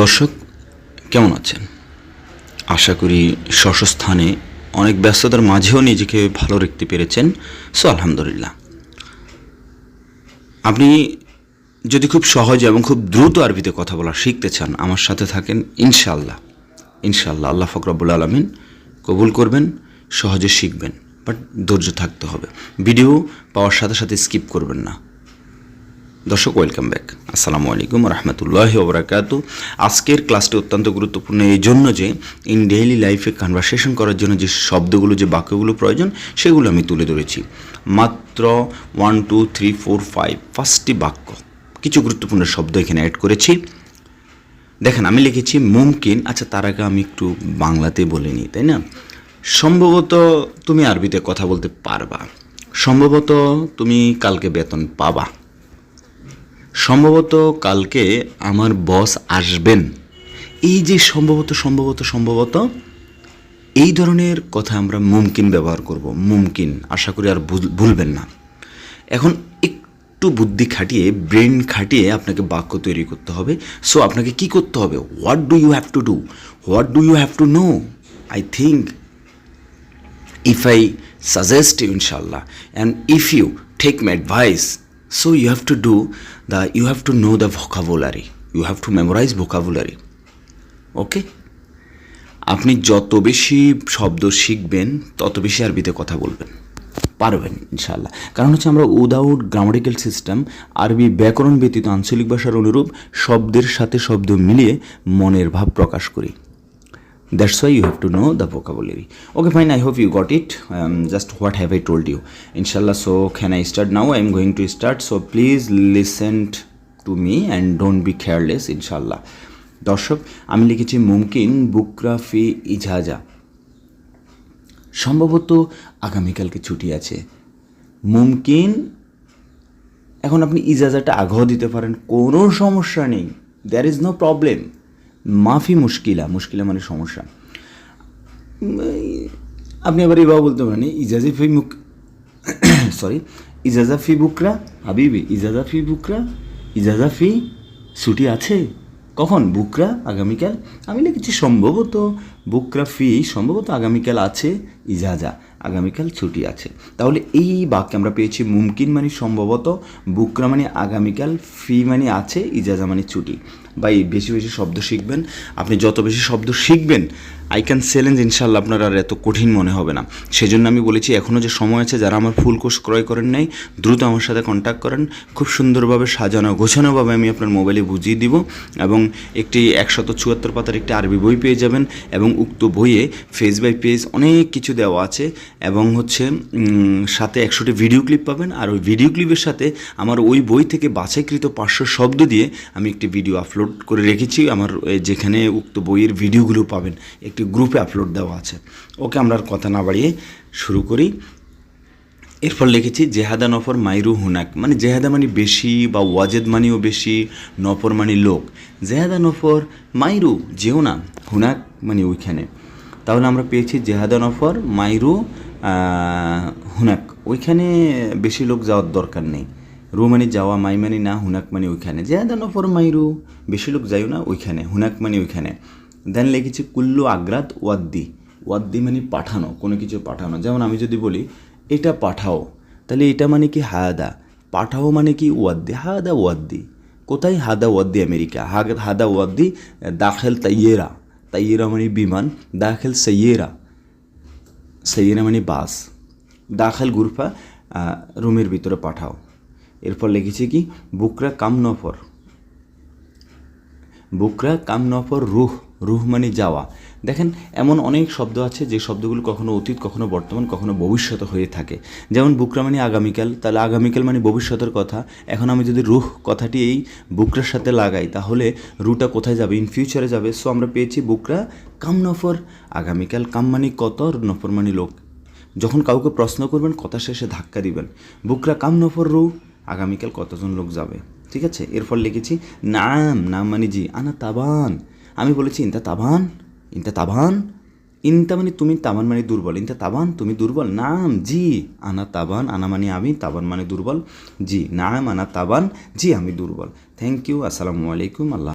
দর্শক, কেমন আছেন? আশা করি স্বস্থানে অনেক ব্যস্ততার মাঝেও নিজেকে ভালো রাখতে পেরেছেন, সো আলহামদুলিল্লাহ। আপনি যদি খুব সহজ এবং খুব দ্রুত আরবিতে কথা বলা শিখতে চান, আমার সাথে থাকেন ইনশাআল্লাহ। ইনশাআল্লাহ আল্লাহ ফকরাবুল আলমিন কবুল করবেন, সহজে শিখবেন, বাট ধৈর্য থাকতে হবে। ভিডিও পাওয়ার সাথে সাথে স্কিপ করবেন না। দর্শক ওয়েলকাম ব্যাক আসসালামু আলাইকুম রহমতুল্লাহ ওবরাকাত। আজকের ক্লাসটি অত্যন্ত গুরুত্বপূর্ণ এই জন্য যে ইন ডেইলি লাইফে কনভারসেশন করার জন্য যে শব্দগুলো, যে বাক্যগুলো প্রয়োজন, সেগুলো আমি তুলে ধরেছি। মাত্র one two three four five পাঁচটি বাক্য। কিছু গুরুত্বপূর্ণ শব্দ এখানে অ্যাড করেছি। দেখেন, আমি লিখেছি মুমকিন। আচ্ছা তার আগে আমি একটু বাংলাতে বলে নিই, তাই না? সম্ভবত তুমি আরবিতে কথা বলতে পারবা। সম্ভবত তুমি কালকে বেতন পাবা। সম্ভবত কালকে আমার বস আসবেন। এই যে সম্ভবত সম্ভবত সম্ভবত, এই ধরনের কথা আমরা মুমকিন ব্যবহার করব, মুমকিন, আশা করি আর ভুল- ভুলবেন না। এখন একটু বুদ্ধি খাটিয়ে, ব্রেন খাটিয়ে আপনাকে বাক্য তৈরি করতে হবে। সো আপনাকে কি করতে হবে? What do you have to do what do you have to know I think if I suggest you, inshallah, and if you take my advice so you have to do the, you have to know the vocabulary. You have to memorize vocabulary. Okay আপনি যত বেশি শব্দ শিখবেন, তত বেশি আরবিতে কথা বলবেন। পারবেন ইনশাল্লাহ কারণ হচ্ছে আমরা উইদাউট গ্রামাটিক্যাল সিস্টেম আরবি ব্যাকরণ ব্যতীত আঞ্চলিক ভাষার অনুরূপ শব্দের সাথে শব্দ মিলিয়ে মনের ভাব প্রকাশ করি। That's why you have to know the vocabulary. Okay, fine. I hope you got it. Um, just what have I told you? Inshallah. So, can I start now? I'm going to start. So, please listen to me and don't be careless. Inshallah. দর্শক আমি লিখেছি মুমকিন বুকরাফি ইজাজা সম্ভবত আগামীকালকে ছুটি আছে মুমকিন এখন আপনি ইজাজাটা আগেও দিতে পারেন কোনো সমস্যা নেই দ্যার ইজ নো প্রবলেম মাফি মুশকিলা মুশকিলা মানে সমস্যা। আপনি আবার এভাবে বলতে পারেন ইজাজি ফি মুক সরি ইজাজা ফি বুকরা, হাবিবি, ইজাজা ফি বুকরা, ইজাজা ফি ছুটি আছে? কখন? বুকরা, আগামীকাল? আমি লিখেছি সম্ভবত বুকরা ফি সম্ভবত আগামীকাল আছে, ইজাজা, আগামীকাল ছুটি আছে। তাহলে এই বাক্যে আমরা পেয়েছি মুমকিন মানে সম্ভবত, বুকরা মানে আগামীকাল, ফি মানে আছে, ইজাজা মানে ছুটি। ভাই, বেশি বেশি শব্দ শিখবেন। আপনি যত বেশি শব্দ শিখবেন আই ক্যান চ্যালেঞ্জ ইনশাল্লাহ আপনার আর এত কঠিন মনে হবে না। সেজন্য আমি বলেছি এখনও যে সময় আছে, যারা আমার ফুল কোর্স ক্রয় করেন নাই, দ্রুত আমার সাথে কন্ট্যাক্ট করেন। খুব সুন্দরভাবে সাজানো, গোছানোভাবে আমি আপনার মোবাইলে বুঝিয়ে দিব এবং একটি একশত চুয়াত্তর পাতার একটি আরবি বই পেয়ে যাবেন এবং উক্ত বইয়ে ফেস বাই পেজ অনেক কিছু দেওয়া আছে এবং হচ্ছে সাথে একশোটি ভিডিও ক্লিপ পাবেন। আর ওই ভিডিও ক্লিপের সাথে আমার ওই বই থেকে বাছাইকৃত পাঁচশো শব্দ দিয়ে আমি একটি ভিডিও আপলোড করে রেখেছি। আমার যেখানে উক্ত বইয়ের ভিডিওগুলো পাবেন। একটি গ্রুপে আপলোড দেওয়া আছে। ওকে, আমরা আর কথা না বাড়িয়ে শুরু করি। এরপর লিখেছি, জেহাদা নফর মাইরু হুনাক। মানে জেহাদা মানে বেশি বা ওয়াজেদ মানিও বেশি, নফর মানে লোক। জেহাদা নফর মাইরু, যেও না। হুনাক মানে ওইখানে। তাহলে আমরা পেয়েছি জেহাদা নফর, মাইরু হুনাক। ওইখানে বেশি লোক যাওয়ার দরকার নেই। রু মানে যাওয়া মাই মানে না, হুনাক মানে ওইখানে। জেহাদা নফর, মাইরু, বেশি লোক যাইও না, ওইখানে। হুনাক মানে ওইখানে। দেন লিখেছি কুল্লু আগ্রাত, ওয়াদ্দি। ওয়াদ্দি মানে পাঠানো, কোনো কিছু পাঠানো। যেমন আমি যদি বলি, এটা পাঠাও। তাহলে এটা মানে কি হাদা? পাঠাও মানে কি ওয়াদ্দি? হাদা ওয়াদ্দি। কোথায় হাদা ওয়াদ্দি? আমেরিকা। হাদা ওয়াদ্দি, দাখেল তাইয়েরা। তাইয়েরা মানে বিমান, দাখিল সৈয়েরা সৈয়েরা মানে বাস, দাখিল গুরফা রুমের ভিতরে পাঠাও। এরপর লিখেছে কি, বুকরা কাম নফর বুকরা কাম নফর রুহ। রুহ মানে যাওয়া। দেখেন, এমন অনেক শব্দ আছে যে শব্দগুলো কখনো অতীত, কখনো বর্তমান, কখনো ভবিষ্যৎ হয়ে থাকে। যেমন বুকরা মানে আগামীকাল, তাহলে আগামীকাল মানে ভবিষ্যতের কথা। এখন আমি যদি রুহ কথাটি এই বুকরার সাথে লাগাই, তাহলে রুটা কোথায় যাবে? ইন ফিউচারে যাবে। সো আমরা পেয়েছি বুকরা কাম নফর। আগামীকাল কাম মানে কত নফর মানে লোক। যখন কাউকে প্রশ্ন করবেন, কথা শেষে ধাক্কা দিবেন। বুকরা কাম নফর রু আগামীকাল কতজন লোক যাবে? ঠিক আছে? এরপর লিখেছি, নাম নাম মানে জি, আনা তাবান। আমি বলেছি, ইনতা তাবান ইনতা তাবান, ইনতা মানে তুমি তাবান মানে দুর্বল, ইনতা তাবান তুমি দুর্বল। নাম, জি, আনা তাবান, আনা মানে আমি, তাবান মানে দুর্বল। জি, নাম, আনা তাবান, জি, আমি দুর্বল। থ্যাংক ইউ আসসালামু আলাইকুম, আল্লাহ